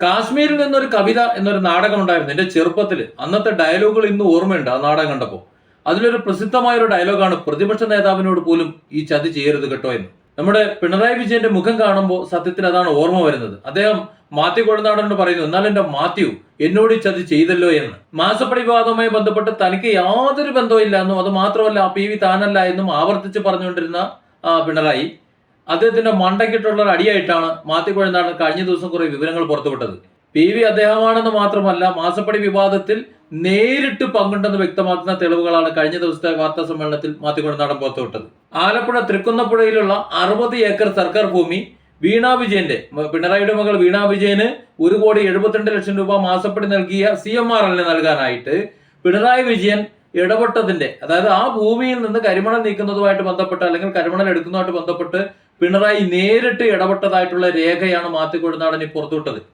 കാശ്മീരിൽ നിന്നൊരു കവിത എന്നൊരു നാടകം ഉണ്ടായിരുന്നു എന്റെ ചെറുപ്പത്തിൽ. അന്നത്തെ ഡയലോഗുകൾ ഇന്ന് ഓർമ്മയുണ്ട് ആ നാടകം കണ്ടപ്പോൾ. അതിലൊരു പ്രസിദ്ധമായ ഒരു ഡയലോഗാണ് പ്രതിപക്ഷ നേതാവിനോട് പോലും ഈ ചതി ചെയ്യരുത് കേട്ടോ എന്ന്. നമ്മുടെ പിണറായി വിജയന്റെ മുഖം കാണുമ്പോൾ സത്യത്തിൽ അതാണ് ഓർമ്മ വരുന്നത്. അദ്ദേഹം മാത്യു കൊഴുനാടനോട് പറയുന്നു എന്നാൽ എന്റെ മാത്യു എന്നോട് ഈ ചതി ചെയ്തല്ലോ എന്ന്. മാസപ്പടി വിവാദവുമായി ബന്ധപ്പെട്ട് തനിക്ക് യാതൊരു ബന്ധവും ഇല്ല എന്നും അത് മാത്രമല്ല പി വി താനല്ല എന്നും ആവർത്തിച്ച് പറഞ്ഞുകൊണ്ടിരുന്ന പിണറായി അദ്ദേഹത്തിന്റെ മണ്ടയ്ക്കിട്ടുള്ള ഒരു അടിയായിട്ടാണ് മാത്യു കൊഴുനാടൻ കഴിഞ്ഞ ദിവസം കുറെ വിവരങ്ങൾ പുറത്തുവിട്ടത്. പി വി അദ്ദേഹമാണെന്ന് മാത്രമല്ല മാസപ്പടി വിവാദത്തിൽ നേരിട്ട് പങ്കുണ്ടെന്ന് വ്യക്തമാക്കുന്ന തെളിവുകളാണ് കഴിഞ്ഞ ദിവസത്തെ വാർത്താ സമ്മേളനത്തിൽ മാത്യു പുറത്തുവിട്ടത്. ആലപ്പുഴ തൃക്കുന്നപ്പുഴയിലുള്ള അറുപത് ഏക്കർ സർക്കാർ ഭൂമി വീണ വിജയന്റെ പിണറായിയുടെ മകൾ വീണ വിജയന് ഒരു കോടി എഴുപത്തിരണ്ട് ലക്ഷം രൂപ മാസപ്പടി നൽകിയ സി എം ആർ എല്ലിന് നൽകാനായിട്ട് പിണറായി വിജയൻ ഇടപെട്ടതിന്റെ അതായത് ആ ഭൂമിയിൽ നിന്ന് കരിമണൽ നീക്കുന്നതുമായിട്ട് ബന്ധപ്പെട്ട് അല്ലെങ്കിൽ കരിമണൽ എടുക്കുന്നതുമായിട്ട് ബന്ധപ്പെട്ട് പിണറായി നേരിട്ട് ഇടപെട്ടതായിട്ടുള്ള രേഖയാണ് മാത്യു കൊടുനാടനെ പുറത്തുവിട്ടത്.